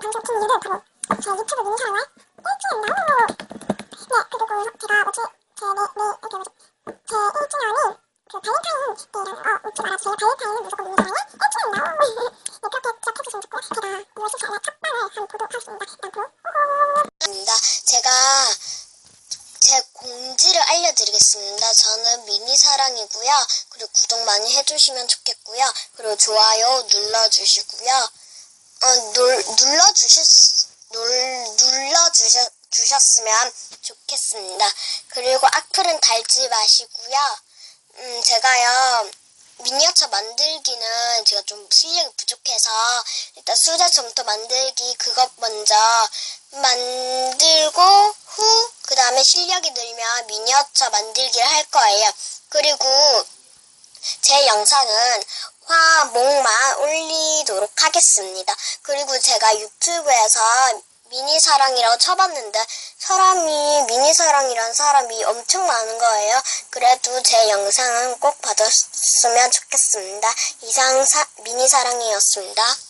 방송 킨 이유를 바로 제 유튜브 민사와 일주일 너무 네 그리고 제가 뭐지 제내 내 이렇게 뭐지 제 1주년이 그 발렌타인 데이라는 거 웃지 마라 제 발렌타인은 무조건 민사에 일주일 너무 네 그렇게 기억해 주시면 좋고요 제가 2월 14일 첫 방을 한 보도하겠습니다 일단 보 입니다. 제가 제 공지를 알려드리겠습니다. 저는 미니 사랑이고요. 그리고 구독 많이 해주시면 좋겠고요. 그리고 좋아요 눌러주시고요. 어, 눌, 눌러 주셨, 눌, 눌러 주셨, 주셨으면 좋겠습니다. 그리고 악플은 달지 마시고요. 음, 제가요, 미니어처 만들기는 제가 좀 실력이 부족해서 일단 수제 점토 만들기 그것 먼저 만들고 후 그 다음에 실력이 늘면 미니어처 만들기를 할 거예요. 그리고 제 영상은 화목만 올리도록 하겠습니다. 그리고 제가 유튜브에서 미니사랑이라고 쳐봤는데 사람이 미니사랑이란 사람이 엄청 많은 거예요. 그래도 제 영상은 꼭 봐줬으면 좋겠습니다. 이상 사, 미니사랑이었습니다.